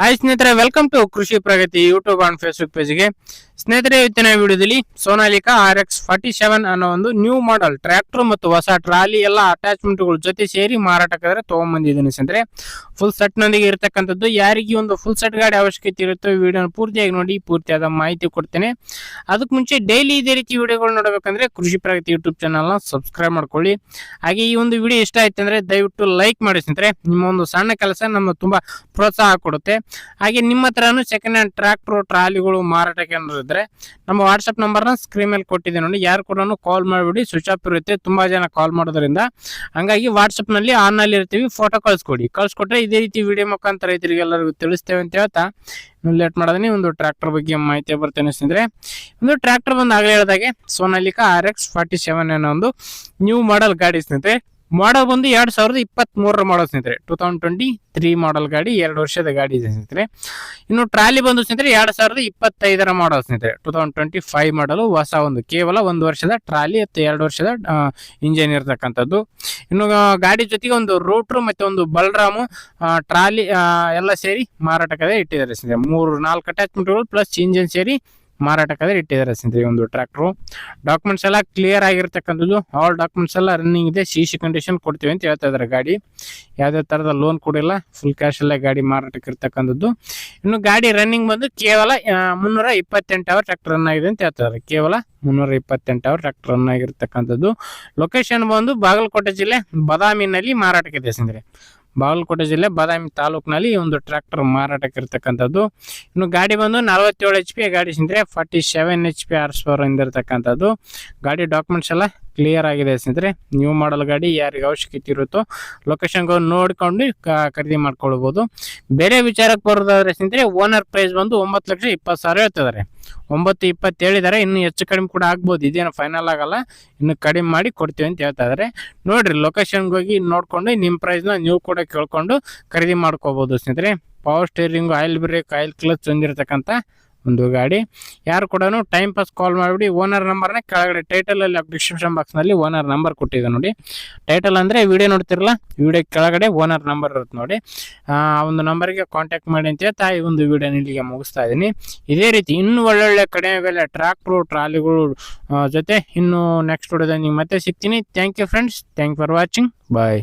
Hi ಸ್ನೇಹಿತರೆ welcome to Krishi Pragati YouTube and Facebook ಪೇಜ್ಗೆ ಸ್ನೇಹಿತರೆ, ಇವತ್ತಿನ ವಿಡಿಯೋದಲ್ಲಿ Sonalika R X forty seven ಅನ್ನೋ ಒಂದು ನ್ಯೂ ಮಾಡೆಲ್ ಟ್ರ್ಯಾಕ್ಟರ್ ಮತ್ತು ಹೊಸ ಟ್ರಾಲಿ ಎಲ್ಲ ಅಟ್ಯಾಚ್ಮೆಂಟ್ಗಳ ಜೊತೆ ಸೇರಿ ಮಾರಾಟಕ್ಕಾದ್ರೆ ತೊಗೊಂಬಂದಿದ್ದೀನಿ ಸ್ನೇಹಿತರೆ. ಫುಲ್ ಸೆಟ್ನೊಂದಿಗೆ ಇರತಕ್ಕಂಥದ್ದು, ಯಾರಿಗೆ ಒಂದು ಫುಲ್ ಸೆಟ್ ಗಾಡಿ ಅವಶ್ಯಕತೆ ಇರುತ್ತೋ ವಿಡಿಯೋನ ಪೂರ್ತಿಯಾಗಿ ನೋಡಿ, ಪೂರ್ತಿಯಾದ ಮಾಹಿತಿ ಕೊಡ್ತೇನೆ. ಅದಕ್ಕೆ ಮುಂಚೆ ಡೈಲಿ ಇದೇ ರೀತಿ ವಿಡಿಯೋಗಳು ನೋಡಬೇಕಂದ್ರೆ ಕೃಷಿ ಪ್ರಗತಿ ಯೂಟ್ಯೂಬ್ ಚಾನಲ್ನ ಸಬ್ಸ್ಕ್ರೈಬ್ ಮಾಡ್ಕೊಳ್ಳಿ. ಹಾಗೆ ಈ ಒಂದು ವಿಡಿಯೋ ಇಷ್ಟ ಆಯ್ತು ಅಂದ್ರೆ ದಯವಿಟ್ಟು ಲೈಕ್ ಮಾಡಿ ಸ್ನೇಹಿತರೆ. ನಿಮ್ಮ ಒಂದು ಸಣ್ಣ ಕೆಲಸ ನಮ್ಮ ತುಂಬಾ ಪ್ರೋತ್ಸಾಹ ಕೊಡುತ್ತೆ. ಹಾಗೆ ನಿಮ್ಮ ಹತ್ರನೂ ಸೆಕೆಂಡ್ ಹ್ಯಾಂಡ್ ಟ್ರ್ಯಾಕ್ಟ್ರು ಟ್ರಾಲಿಗಳು ಮಾರಾಟಕ್ಕೆ ಅನ್ನೋದಿದ್ರೆ ನಮ್ಮ ವಾಟ್ಸಪ್ ನಂಬರ್ನ ಸ್ಕ್ರೀನ್ ಮೇಲೆ ಕೊಟ್ಟಿದೆ ನೋಡಿ. ಯಾರು ಕೂಡ ಕಾಲ್ ಮಾಡಿಬಿಡಿ. ಸ್ವಿಚ್ ಆಫ್ ಇರುತ್ತೆ. ತುಂಬಾ ಜನ ಕಾಲ್ ಮಾಡೋದ್ರಿಂದ. ಹಂಗಾಗಿ ವಾಟ್ಸಪ್ನಲ್ಲಿ ಆನ್ನಲ್ಲಿ ಆನ್ನಲ್ಲಿ ಇರ್ತೀವಿ. ಫೋಟೋ ಕಳಿಸ್ಕೊಡಿ. ಕಳಿಸ್ಕೊಟ್ರೆ ಇದೇ ರೀತಿ ವಿಡಿಯೋ ಮುಖಾಂತರ ರೈತರಿಗೆ ಎಲ್ಲರಿಗೂ ತಿಳಿಸ್ತೇವೆ ಅಂತ ಹೇಳ್ತಾ. ಲೇಟ್ ಮಾಡೋದನ್ನೇ ಒಂದು ಟ್ರ್ಯಾಕ್ಟರ್ ಬಗ್ಗೆ ಮಾಹಿತಿ ಬರ್ತೇನೆ ಸ್ನೇಹಿತರೆ. ಒಂದು ಟ್ರ್ಯಾಕ್ಟರ್ ಬಂದು ಆಗಲೇ ಹೇಳಿದಾಗೆ Sonalika R X forty seven ಅನ್ನೋ ಒಂದು ನ್ಯೂ ಮಾಡೆಲ್ ಗಾಡಿ ಸ್ನೇಹಿತರೆ. ಮಾಡಲ್ ಬಂದು ಎರಡು ಸಾವಿರದ ಇಪ್ಪತ್ತ್ ಮೂರರ ಮಾಡಲ್ ಸ್ನೇಹಿತರೆ. Two thousand twenty three model ಗಾಡಿ, ಎರಡು ವರ್ಷದ ಗಾಡಿ ಇದೆ ಸ್ನೇಹಿತರೆ. ಇನ್ನು ಟ್ರಾಲಿ ಬಂದು ಸ್ನೇಹಿತರೆ ಎರಡ್ ಸಾವಿರದ ಇಪ್ಪತ್ತೈದರ ಮಾಡಲ್ ಸ್ನೇಹಿತರೆ. ಟೂ ತೌಸಂಡ್ ಟ್ವೆಂಟಿ ಫೈವ್ ಮಾಡಲು ಹೊಸ ಒಂದು, ಕೇವಲ ಒಂದು ವರ್ಷದ ಟ್ರಾಲಿ ಮತ್ತು ಎರಡು ವರ್ಷದ ಇಂಜಿನ್ ಇರತಕ್ಕಂಥದ್ದು. ಇನ್ನು ಗಾಡಿ ಜೊತೆಗೆ ಒಂದು ರೂಟ್ರು ಮತ್ತೆ ಒಂದು ಬಲರಾಮು ಟ್ರಾಲಿ ಎಲ್ಲ ಸೇರಿ ಮಾರಾಟಕ್ಕೆ ಇಟ್ಟಿದ್ದಾರೆ ಸ್ನೇಹಿತರೆ. ಮೂರು ನಾಲ್ಕು ಅಟ್ಯಾಚ್ಮೆಂಟ್ಗಳು ಪ್ಲಸ್ ಇಂಜಿನ್ ಸೇರಿ ಮಾರಾಟಕ್ಕೆ ಇಟ್ಟಿದ್ದಾರೆ ಸ್ನೇಹಿತರೆ ಒಂದು ಟ್ರ್ಯಾಕ್ಟ್ರು. ಡಾಕ್ಯುಮೆಂಟ್ಸ್ ಎಲ್ಲ ಕ್ಲಿಯರ್ ಆಗಿರ್ತಕ್ಕಂಥದ್ದು. ಆಲ್ ಡಾಕ್ಯುಮೆಂಟ್ಸ್ ಎಲ್ಲ ರನ್ನಿಂಗ್ ಇದೆ. ಸಿ ಸಿ ಕಂಡೀಷನ್ ಕೊಡ್ತೀವಿ ಅಂತ ಹೇಳ್ತಾ ಇದ್ದಾರೆ ಗಾಡಿ. ಯಾವುದೇ ಥರದ ಲೋನ್ ಕೊಡಿಲ್ಲ ಫುಲ್ ಕ್ಯಾಶ್ ಅಲ್ಲೇ ಗಾಡಿ ಮಾರಾಟಕ್ಕೆ ಇರ್ತಕ್ಕಂಥದ್ದು. ಇನ್ನು ಗಾಡಿ ರನ್ನಿಂಗ್ ಬಂದು ಕೇವಲ ಮುನ್ನೂರ ಇಪ್ಪತ್ತೆಂಟು ಅವರ್ ಟ್ರ್ಯಾಕ್ಟರ್ ರನ್ ಆಗಿದೆ ಅಂತ ಹೇಳ್ತಾರೆ ಕೇವಲ ಮುನ್ನೂರ ಇಪ್ಪತ್ತೆಂಟು ಅವರ್ ಟ್ರ್ಯಾಕ್ಟರ್ ರನ್ ಆಗಿರ್ತಕ್ಕಂಥದ್ದು. ಲೊಕೇಶನ್ ಬಂದು ಬಾಗಲಕೋಟೆ ಜಿಲ್ಲೆ ಬದಾಮಿನಲ್ಲಿ ಮಾರಾಟಕ್ಕಿದೆ ಸ್ನೇಹಿತರೆ. ಬಾಗಲಕೋಟೆ ಜಿಲ್ಲೆ ಬಾದಾಮಿ ತಾಲೂಕಿನಲ್ಲಿ ಈ ಒಂದು ಟ್ರ್ಯಾಕ್ಟರ್ ಮಾರಾಟಕ್ಕೆ ಇರ್ತಕ್ಕಂಥದ್ದು ಇನ್ನು ಗಾಡಿ ಬಂದು ನಲವತ್ತೇಳು ಎಚ್ ಪಿ ಗಾಡಿ ಸಿಂದ್ರೆ forty seven H P R power ಇಂದಿರತಕ್ಕಂಥದ್ದು ಗಾಡಿ ಡಾಕ್ಯುಮೆಂಟ್ಸ್ ಎಲ್ಲ ಕ್ಲಿಯರ್ ಆಗಿದೆ ಸ್ನೇಹಿತರೆ. ನ್ಯೂ ಮಾಡಲ್ ಗಾಡಿ ಯಾರಿಗೆ ಅವಶ್ಯಕತೆ ಇರುತ್ತೋ ಲೊಕೇಶನ್ಗೆ ನೋಡ್ಕೊಂಡು ಖರೀದಿ ಮಾಡ್ಕೊಳ್ಬೋದು. ಬೇರೆ ವಿಚಾರಕ್ಕೆ ಬರೋದಾದ್ರೆ ಸ್ನೇಹಿತರೆ ಓನರ್ ಪ್ರೈಸ್ ಬಂದು ಒಂಬತ್ತು ಲಕ್ಷ ಇಪ್ಪತ್ತು ಸಾವಿರ ಹೇಳ್ತಿದ್ದಾರೆ. ಒಂಬತ್ತು, ಇಪ್ಪತ್ತು ಹೇಳಿದ್ದಾರೆ, ಇನ್ನು ಹೆಚ್ಚು ಕಡಿಮೆ ಕೂಡ ಆಗ್ಬೋದು. ಇದೇನು ಫೈನಲ್ ಆಗಲ್ಲ. ಇನ್ನು ಕಡಿಮೆ ಮಾಡಿ ಕೊಡ್ತೀವಿ ಅಂತ ಹೇಳ್ತಾ ಇದ್ದಾರೆ. ನೋಡ್ರಿ ಲೊಕೇಶನ್ಗೆ ಹೋಗಿ ನೋಡ್ಕೊಂಡು ನಿಮ್ಮ ಪ್ರೈಸ್ನ ನೀವು ಕೂಡ ಕೇಳ್ಕೊಂಡು ಖರೀದಿ ಮಾಡ್ಕೋಬೋದು ಸ್ನೇಹಿತರೆ. Power steering oil brake oil clutch ಹೊಂದಿರತಕ್ಕಂಥ ಒಂದು ಗಾಡಿ. ಯಾರು ಕೂಡ ಟೈಮ್ ಪಾಸ್ ಕಾಲ್ ಮಾಡಿಬಿಡಿ ಓನರ್ ನಂಬರ್ನ ಕೆಳಗಡೆ ಟೈಟಲ್ ಅಲ್ಲಿ ಡಿಸ್ಕ್ರಿಪ್ಷನ್ ಬಾಕ್ಸ್ನಲ್ಲಿ ಓನರ್ ನಂಬರ್ ಕೊಟ್ಟಿದೆ ನೋಡಿ. ಟೈಟಲ್ ಅಂದ್ರೆ ವಿಡಿಯೋ ನೋಡ್ತಿರಲ್ಲ ವಿಡಿಯೋ ಕೆಳಗಡೆ ಓನರ್ ನಂಬರ್ ಇರುತ್ತೆ ನೋಡಿ. ಆ, ಒಂದು ನಂಬರ್ಗೆ ಕಾಂಟ್ಯಾಕ್ಟ್ ಮಾಡಿ ಅಂತ ಹೇಳ್ತಾ ಈ ಒಂದು ವಿಡಿಯೋನ ಇಲ್ಲಿಗೆ ಮುಗಿಸ್ತಾ ಇದ್ದೀನಿ. ಇದೇ ರೀತಿ ಇನ್ನೂ ಒಳ್ಳೊಳ್ಳೆ ಕಡಿಮೆ ಬೆಲೆ ಟ್ರ್ಯಾಕ್ಟ್ರು ಟ್ರಾಲಿಗಳು ಜೊತೆ ಇನ್ನು ನೆಕ್ಸ್ಟ್ ವಿಡಿಯೋದಲ್ಲಿ ನಿಮ್ಗೆ ಮತ್ತೆ ಸಿಗ್ತೀನಿ. Thank you friends thank for watching bye